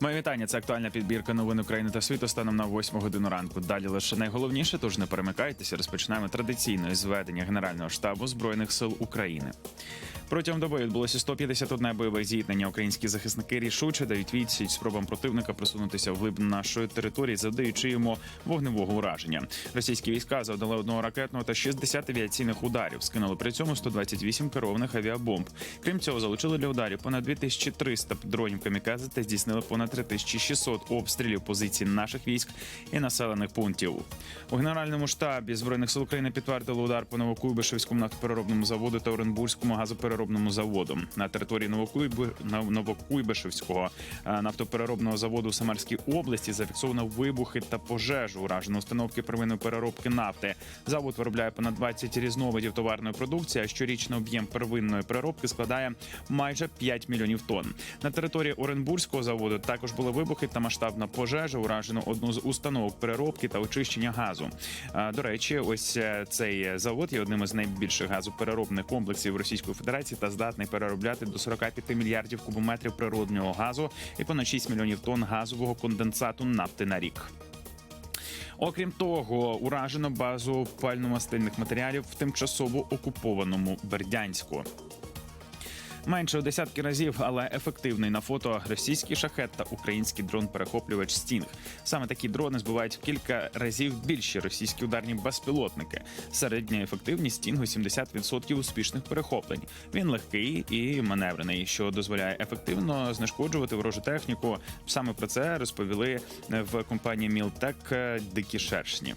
Моє вітання. Це актуальна підбірка новин України та світу станом на 8 годину ранку. Далі лише найголовніше, тож не перемикайтеся. Розпочинаємо традиційне зведення Генерального штабу збройних сил України. Протягом доби відбулося 151 бойове зіткнення. Українські захисники рішуче дають відсіч спробам противника просунутися вглиб нашої території, завдаючи йому вогневого ураження. Російські війська завдали одного ракетного та 60 авіаційних ударів. Скинули при цьому 128 керованих авіабомб. Крім цього, залучили для ударів понад 2300 дронів камікадзе та здійснили понад 3600 обстрілів позицій наших військ і населених пунктів. У генеральному штабі збройних сил України підтвердили удар по Новокуйбишевському нафтопереробному заводу та Оренбурзькому газопереробному заводу на території Новокуйбишевського е, нафтопереробного заводу в Самарській області. Зафіксовано вибухи та пожежу. Уражено установки первинної переробки нафти. Завод виробляє понад 20 різновидів товарної продукції. А щорічний об'єм первинної переробки складає майже 5 мільйонів тонн. На території Оренбурзького заводу також були вибухи та масштабна пожежа. Уражено одну з установок переробки та очищення газу. До речі, ось е, цей завод є одним із найбільших газопереробних комплексів Російської Федерації та здатний переробляти до 45 мільярдів кубометрів природнього газу і понад 6 мільйонів тонн газового конденсату нафти на рік. Окрім того, уражено базу пально-мастильних матеріалів в тимчасово окупованому Бердянську. Менше у десятки разів, але ефективний на фото російський шахет та український дрон-перехоплювач Стінг. Саме такі дрони збивають в кілька разів більші російські ударні безпілотники. Середня ефективність Стінгу 70% успішних перехоплень. Він легкий і маневрений, що дозволяє ефективно знешкоджувати ворожу техніку. Саме про це розповіли в компанії Мілтек Дикі Шершні.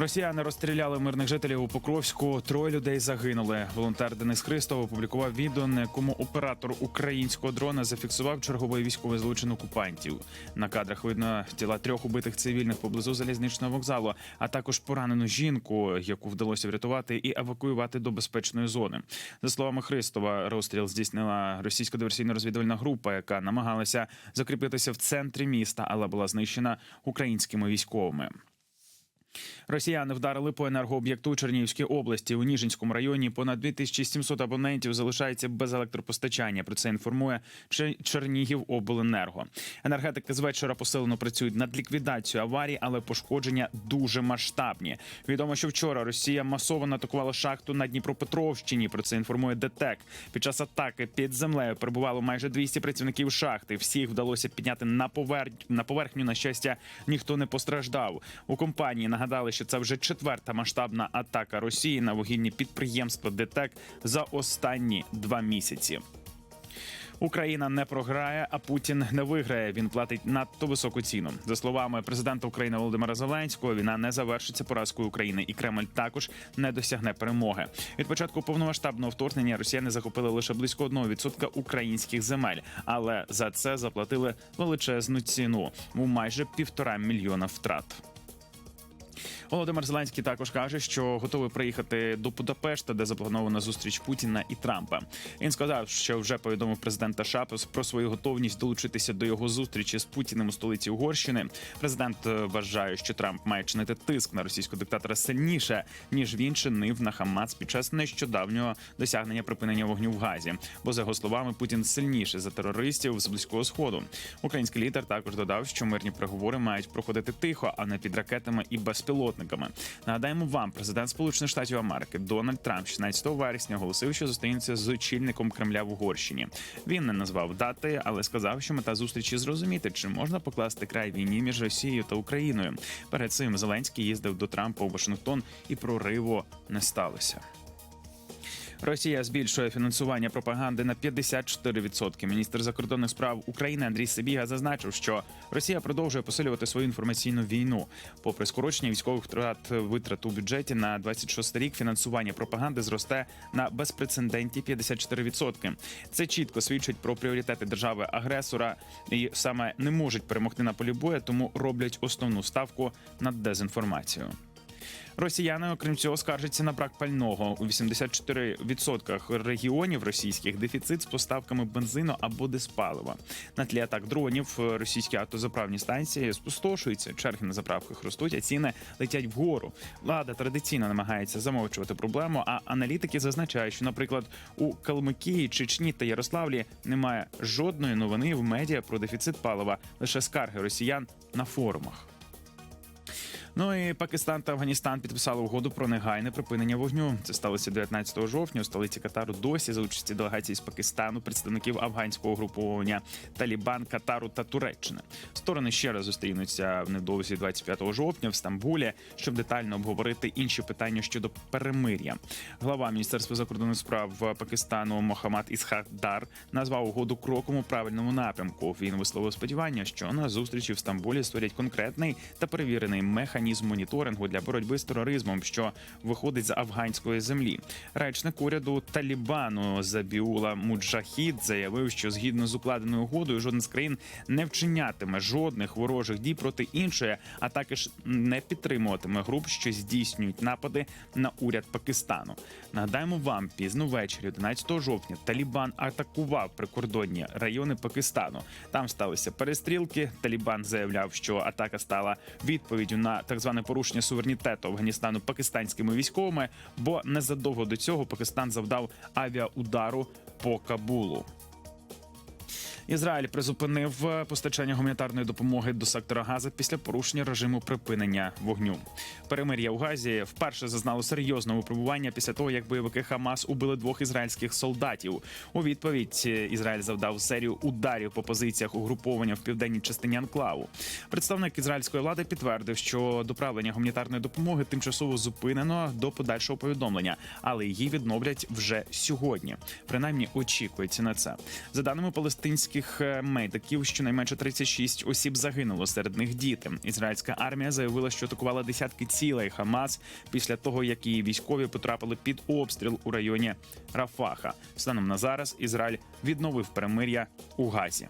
Росіяни розстріляли мирних жителів у Покровську. Троє людей загинули. Волонтер Денис Христов опублікував відео, на якому оператор українського дрона зафіксував черговий військовий злочин окупантів. На кадрах видно тіла трьох убитих цивільних поблизу залізничного вокзалу, а також поранену жінку, яку вдалося врятувати і евакуювати до безпечної зони. За словами Христова, розстріл здійснила російська диверсійно-розвідувальна група, яка намагалася закріпитися в центрі міста, але була знищена українськими військовими. Росіяни вдарили по енергооб'єкту у Чернігівській області. У Ніжинському районі понад 2700 абонентів залишаються без електропостачання. Про це інформує Чер- Чернігівобленерго. Енергетики з вечора посилено працюють над ліквідацією аварії, але пошкодження дуже масштабні. Відомо, що вчора Росія масово атакувала шахту на Дніпропетровщині. Про це інформує ДТЕК. Під час атаки під землею перебувало майже 200 працівників шахти. Всіх вдалося підняти на поверх... на поверхню. На щастя, ніхто не постраждав. У компанії нагадали, що це вже четверта масштабна атака Росії на вугільні підприємства ДТЕК за останні два місяці. Україна не програє, а Путін не виграє. Він платить надто високу ціну. За словами президента України Володимира Зеленського, війна не завершиться поразкою України, і Кремль також не досягне перемоги. Від початку повномасштабного вторгнення росіяни захопили лише близько 1% українських земель, але за це заплатили величезну ціну у майже півтора мільйона втрат. Володимир Зеленський також каже, що готовий приїхати до Будапешта, де запланована зустріч Путіна і Трампа. Він сказав, що вже повідомив президента США про свою готовність долучитися до його зустрічі з Путіним у столиці Угорщини. Президент е, вважає, що Трамп має чинити тиск на російського диктатора сильніше ніж він чинив на Хамас під час нещодавнього досягнення припинення вогню в Газі. Бо за його словами Путін сильніше за терористів з близького сходу. Український лідер також додав, що мирні переговори мають проходити тихо, а не під ракетами і безпілотниками. Нагадаємо вам, президент Сполучених Штатів Америки Дональд Трамп 16 вересня оголосив, що зустрінеться з очільником Кремля в Угорщині. Він не назвав дати, але сказав, що мета зустрічі зрозуміти, чи можна покласти край війні між Росією та Україною. Перед цим Зеленський їздив до Трампа у Вашингтон, і прориву не сталося. Росія збільшує фінансування пропаганди на 54%. Міністр закордонних справ України Андрій Сибіга зазначив, що Росія продовжує посилювати свою інформаційну війну. Попри скорочення військових втрат витрат у бюджеті на 26 рік, фінансування пропаганди зросте на безпрецедентні 54%. Це чітко свідчить про пріоритети держави агресора і саме не можуть перемогти на полі бою, тому роблять основну ставку на дезінформацію. Росіяни, окрім цього, скаржаться на брак пального. У 84% регіонів російських дефіцит з поставками бензину або диспалива. На тлі атак дронів російські автозаправні станції спустошуються. Черги на заправках ростуть, а ціни летять вгору. Влада традиційно намагається замовчувати проблему. А аналітики зазначають, що, наприклад, у Калмикії, Чечні та Ярославлі немає жодної новини в медіа про дефіцит палива, лише скарги росіян на форумах. Ну і Пакистан та Афганістан підписали угоду про негайне припинення вогню. Це сталося 19 жовтня у столиці Катару. Досі за участі делегації з Пакистану, представників афганського угруповання Талібан, Катару та Туреччини. Сторони ще раз зустрінуться невдовзі 25 жовтня в Стамбулі, щоб детально обговорити інші питання щодо перемир'я. Глава міністерства закордонних справ Пакистану Мохаммад Ісхак Дар назвав угоду кроком у правильному напрямку. Він висловив сподівання, що на зустрічі в Стамбулі створять конкретний та перевірений механізм моніторингу для боротьби з тероризмом, що виходить з афганської землі. Речник уряду Талібану Забіула Муджахід заявив, що згідно з укладеною угодою, жодна з країн не вчинятиме жодних ворожих дій проти іншої, а також не підтримуватиме груп, що здійснюють напади на уряд Пакистану. Нагадаємо вам, пізно ввечері, 11 жовтня, Талібан атакував прикордонні райони Пакистану. Там сталися перестрілки. Талібан заявляв, що атака стала відповіддю на так зване порушення суверенітету Афганістану пакистанськими військовими, бо незадовго до цього Пакистан завдав авіаудару по Кабулу. Ізраїль призупинив е, постачання гуманітарної допомоги до сектора Газа після порушення режиму припинення вогню. Перемир'я у Газі вперше зазнало серйозного випробування після того, як бойовики Хамас убили двох ізраїльських солдатів. У відповідь е, Ізраїль завдав серію ударів по позиціях угруповання в південній частині анклаву. Представник ізраїльської влади підтвердив, що доправлення гуманітарної допомоги тимчасово зупинено до подальшого повідомлення, але її відновлять вже сьогодні. Принаймні очікується на це. За даними палестинських е, медиків, щонайменше 36 осіб загинуло. Серед них діти. Ізраїльська армія заявила, що атакувала десятки цілей Хамас після того, як її військові потрапили під обстріл у районі Рафаха. Станом на зараз Ізраїль відновив перемир'я у Газі.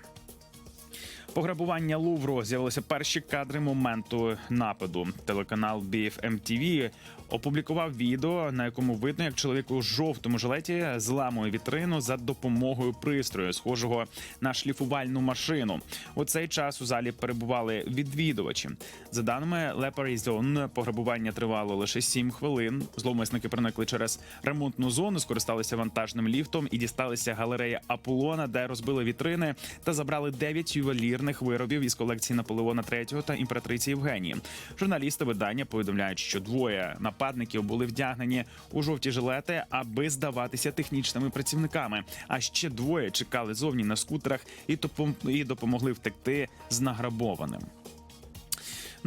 Пограбування Лувру з'явилися перші кадри моменту нападу. Телеканал BFM TV опублікував відео, на якому видно, як чоловік у жовтому жилеті зламує вітрину за допомогою пристрою, схожого на шліфувальну машину. У цей час у залі перебували відвідувачі. За даними Parisien, пограбування тривало лише 7 хвилин. Зловмисники проникли через ремонтну зону, скористалися вантажним ліфтом і дісталися галереї Аполлона, де розбили вітрини та забрали 9 ювелірних виробів із колекції Наполеона III та імператриці Євгенії. Журналісти видання повідомляють, що двоє нападників були вдягнені у жовті жилети, аби здаватися технічними працівниками. А ще двоє чекали зовні на скутерах і допом- допомогли втекти з награбованим.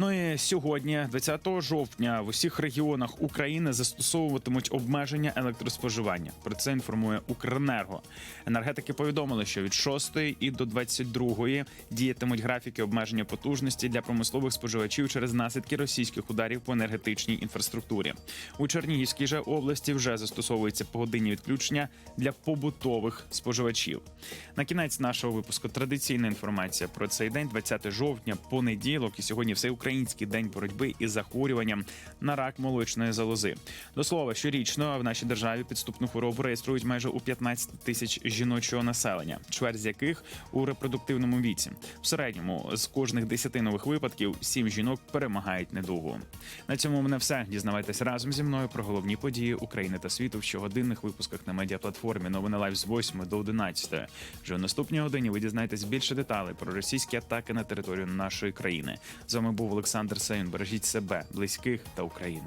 Ну і сьогодні, 20 жовтня, в усіх регіонах України застосовуватимуть обмеження електроспоживання. Про це інформує Укренерго. Енергетики повідомили, що від 6 і до 22 діятимуть графіки обмеження потужності для промислових споживачів через наслідки російських ударів по енергетичній інфраструктурі. У Чернігівській же області вже застосовується погодинні відключення для побутових споживачів. На кінець нашого випуску традиційна інформація про цей день, 20 жовтня, понеділок, і сьогодні всеукраїнський день боротьби із захворюванням на рак молочної залози. До слова, щорічно в нашій державі підступну хворобу реєструють майже у 15 тисяч жіночого населення, чверть з яких у репродуктивному віці. В середньому з кожних 10 нових випадків 7 жінок перемагають недугу. На цьому мене все. Дізнавайтесь разом зі мною про головні події України та світу в щогодинних випусках на медіаплатформі. Новини лайв з 8 до 11. Вже в наступній годині ви дізнаєтесь більше деталей про російські атаки на територію нашої країни. З вами був Олександр Саюн. Бережіть себе, близьких та Україну.